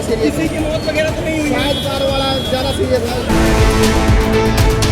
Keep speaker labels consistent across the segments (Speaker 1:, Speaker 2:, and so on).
Speaker 1: ज़्यादा सीरियस
Speaker 2: किसी की मौत वगैरह तो नहीं हुई है
Speaker 1: शायद कार वाला ज़्यादा सीरियस है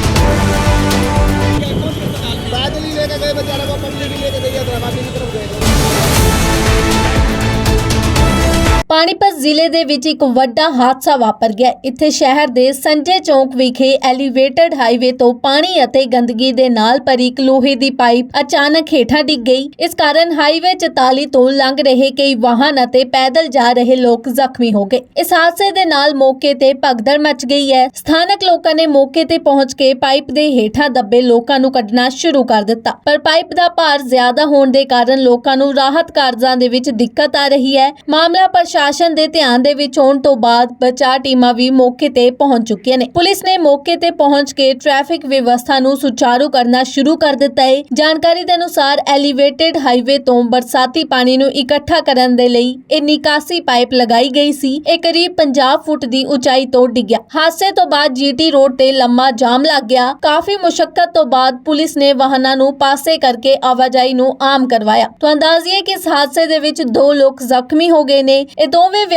Speaker 3: ਜ਼ਿਲ੍ਹੇ ਦੇ ਵਿੱਚ ਇੱਕ ਵੱਡਾ ਹਾਦਸਾ ਵਾਪਰ ਗਿਆ। ਇੱਥੇ ਸ਼ਹਿਰ ਦੇ ਸੰਜੇ ਚੌਂਕ ਵਿਖੇ ਐਲੀਵੇਟਡ ਹਾਈਵੇ ਤੋਂ ਪਾਣੀ ਅਤੇ ਗੰਦਗੀ ਦੇ ਨਾਲ ਭਰੀ ਇੱਕ ਲੋਹੇ ਦੀ ਪਾਈਪ ਅਚਾਨਕ ਹੇਠਾਂ ਡਿੱਗ ਗਈ। ਇਸ ਕਾਰਨ ਹਾਈਵੇ 44 ਤੋਂ ਲੰਘ ਰਹੇ ਕਈ ਵਾਹਨ ਅਤੇ ਪੈਦਲ ਜਾ ਰਹੇ ਲੋਕ ਜ਼ਖਮੀ ਹੋ ਗਏ। ਇਸ ਹਾਦਸੇ ਦੇ ਨਾਲ ਮੌਕੇ ਤੇ ਭਗਦੜ ਮਚ ਗਈ ਹੈ। ਸਥਾਨਕ ਲੋਕਾਂ ਨੇ ਮੌਕੇ ਤੇ ਪਹੁੰਚ ਕੇ ਪਾਈਪ ਦੇ ਹੇਠਾਂ ਦੱਬੇ ਲੋਕਾਂ ਨੂੰ ਕੱਢਣਾ ਸ਼ੁਰੂ ਕਰ ਦਿੱਤਾ। ਪਰ ਪਾਈਪ ਦਾ ਭਾਰ ਜ਼ਿਆਦਾ ਹੋਣ ਦੇ ਕਾਰਨ ਲੋਕਾਂ ਨੂੰ ਰਾਹਤ ਕਾਰਜਾਂ ਦੇ ਵਿੱਚ ਦਿੱਕਤ ਆ ਰਹੀ ਹੈ। ਮਾਮਲਾ ਪ੍ਰਸ਼ਾਸਨ ਦੇ ਧਿਆਨ ਦੇ ਵਿੱਚ ਆਉਣ ਤੋਂ ਬਾਅਦ ਬਚਾਅ ਟੀਮਾਂ ਵੀ ਮੌਕੇ ਤੇ ਪਹੁੰਚ ਚੁੱਕੀਆਂ ਨੇ। ਪੁਲਿਸ ਨੇ ਮੌਕੇ ਤੇ ਪਹੁੰਚ ਕੇ ਟ੍ਰੈਫਿਕ ਵਿਵਸਥਾ ਨੂੰ ਸੁਚਾਰੂ ਕਰਨਾ ਸ਼ੁਰੂ ਕਰ ਦਿੱਤਾ ਹੈ ਜਾਣਕਾਰੀ ਦੇ ਅਨੁਸਾਰ ਐਲੀਵੇਟਡ ਹਾਈਵੇ ਤੋਂ ਬਰਸਾਤੀ ਪਾਣੀ ਨੂੰ ਇਕੱਠਾ ਕਰਨ ਦੇ ਲਈ ਇਹ ਨਿਕਾਸੀ ਪਾਈਪ ਲਗਾਈ ਗਈ ਸੀ। ਇਹ ਕਰੀਬ 50 ਫੁੱਟ ਦੀ ਉਚਾਈ ਤੋਂ ਡਿੱਗਿਆ। ਹਾਦਸੇ ਤੋਂ ਬਾਅਦ ਜੀਟੀ ਰੋਡ ਤੇ ਲੰਮਾ ਜਾਮ ਲੱਗ ਗਿਆ। ਕਾਫੀ ਮੁਸ਼ਕਲ ਤੋਂ ਬਾਅਦ ਪੁਲਿਸ ਨੇ ਵਾਹਨਾਂ ਨੂੰ ਪਾਸੇ ਕਰਕੇ ਆਵਾਜਾਈ ਨੂੰ ਆਮ ਕਰਵਾਇਆ। ਤੁਹਾਨੂੰ ਤੋਂ ਅੰਦਾਜ਼ੀਏ ਕਿ ਇਸ ਹਾਦਸੇ ਦੇ ਵਿੱਚ ਦੋ ਲੋਕ ਜ਼ਖਮੀ ਹੋ ਗਏ ਨੇ। ਇਹ ਦੋਵੇਂ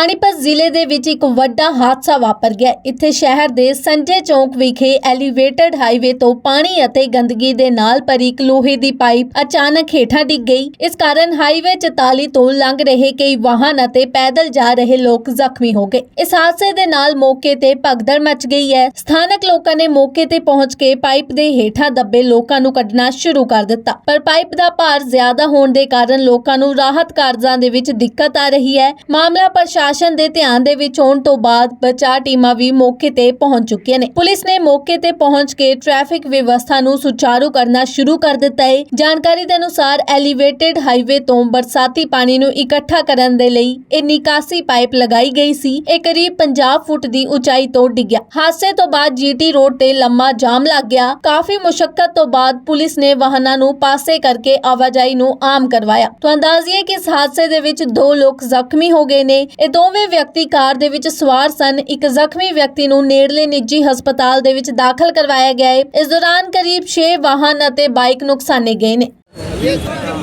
Speaker 3: ਪਾਣੀਪਤ ਜ਼ਿਲ੍ਹੇ ਦੇ ਵਿੱਚ ਇੱਕ ਵੱਡਾ ਹਾਦਸਾ ਵਾਪਰ ਗਿਆ। ਇੱਥੇ ਸ਼ਹਿਰ ਦੇ ਸੰਜੇ ਚੌਂਕ ਵਿਖੇ ਐਲੀਵੇਟਡ ਹਾਈਵੇ ਤੋਂ ਪਾਣੀ ਅਤੇ ਗੰਦਗੀ ਦੇ ਨਾਲ ਭਰੀ ਇੱਕ ਲੋਹੇ ਦੀ ਪਾਈਪ ਅਚਾਨਕ ਹੇਠਾਂ ਡਿੱਗ ਗਈ। ਇਸ ਕਾਰਨ ਹਾਈਵੇ 44 ਤੋਂ ਲੰਘ ਰਹੇ ਕਈ ਵਾਹਨ ਅਤੇ ਪੈਦਲ ਜਾ ਰਹੇ ਲੋਕ ਜ਼ਖਮੀ ਹੋ ਗਏ। ਇਸ ਹਾਦਸੇ ਦੇ ਨਾਲ ਮੌਕੇ ਤੇ ਭਗਦੜ ਮਚ ਗਈ ਹੈ। ਸਥਾਨਕ ਲੋਕਾਂ ਨੇ ਮੌਕੇ ਤੇ ਪਹੁੰਚ ਕੇ ਪਾਈਪ ਦੇ ਹੇਠਾਂ ਦੱਬੇ ਲੋਕਾਂ ਨੂੰ ਕੱਢਣਾ ਸ਼ੁਰੂ ਕਰ ਦਿੱਤਾ। ਪਰ ਪਾਈਪ ਦਾ ਭਾਰ ਜ਼ਿਆਦਾ ਹੋਣ ਦੇ ਕਾਰਨ ਲੋਕਾਂ ਨੂੰ ਰਾਹਤ ਕਾਰਜਾਂ ਦੇ ਵਿੱਚ ਦਿੱਕਤ ਆ ਰਹੀ ਹੈ। ਮਾਮਲਾ ਪ੍ਰਸ਼ਾਸਨ ਦੇ ਧਿਆਨ ਦੇ ਵਿੱਚ ਆਉਣ ਤੋਂ ਬਾਅਦ ਬਚਾਅ ਟੀਮਾਂ ਵੀ ਮੌਕੇ ਤੇ ਪਹੁੰਚ ਚੁੱਕੀਆਂ ਨੇ। ਪੁਲਿਸ ਨੇ ਮੌਕੇ ਤੇ ਪਹੁੰਚ ਕੇ ਟ੍ਰੈਫਿਕ ਵਿਵਸਥਾ ਨੂੰ ਸੁਚਾਰੂ ਕਰਨਾ ਸ਼ੁਰੂ ਕਰ ਦਿੱਤਾ ਹੈ ਜਾਣਕਾਰੀ ਦੇ ਅਨੁਸਾਰ ਐਲੀਵੇਟਡ ਹਾਈਵੇ ਤੋਂ ਬਰਸਾਤੀ ਪਾਣੀ ਨੂੰ ਇਕੱਠਾ ਕਰਨ ਦੇ ਲਈ ਇਹ ਨਿਕਾਸੀ ਪਾਈਪ ਲਗਾਈ ਗਈ ਸੀ। ਇਹ ਕਰੀਬ 50 ਫੁੱਟ ਦੀ ਉਚਾਈ ਤੋਂ ਡਿੱਗਿਆ। ਹਾਦਸੇ ਤੋਂ ਬਾਅਦ ਜੀਟੀ ਰੋਡ ਤੇ ਲੰਮਾ ਜਾਮ ਲੱਗ ਗਿਆ। ਕਾਫੀ ਮੁਸ਼ਕਲ ਤੋਂ ਬਾਅਦ ਪੁਲਿਸ ਨੇ ਵਾਹਨਾਂ ਨੂੰ ਪਾਸੇ ਕਰਕੇ ਆਵਾਜਾਈ ਨੂੰ ਆਮ ਕਰਵਾਇਆ। ਤੁਹਾਨੂੰ ਤੋਂ ਅੰਦਾਜ਼ੀਏ ਕਿ ਇਸ ਹਾਦਸੇ ਦੇ ਵਿੱਚ ਦੋ ਲੋਕ ਜ਼ਖਮੀ ਹੋ ਗਏ ਨੇ। ਇਹ ਦੋਵੇਂ ਵਿਅਕਤੀ ਕਾਰ ਦੇ ਵਿੱਚ ਸਵਾਰ ਸਨ। ਇੱਕ ਜ਼ਖਮੀ ਵਿਅਕਤੀ ਨੂੰ ਨੇੜਲੇ ਨਿੱਜੀ ਹਸਪਤਾਲ ਦੇ ਵਿੱਚ ਦਾਖਲ ਕਰਵਾਇਆ ਗਿਆ ਹੈ। ਇਸ ਦੌਰਾਨ ਕਰੀਬ 6 ਵਾਹਨ ਅਤੇ ਬਾਈਕ ਨੁਕਸਾਨੇ ਗਏ ਨੇ।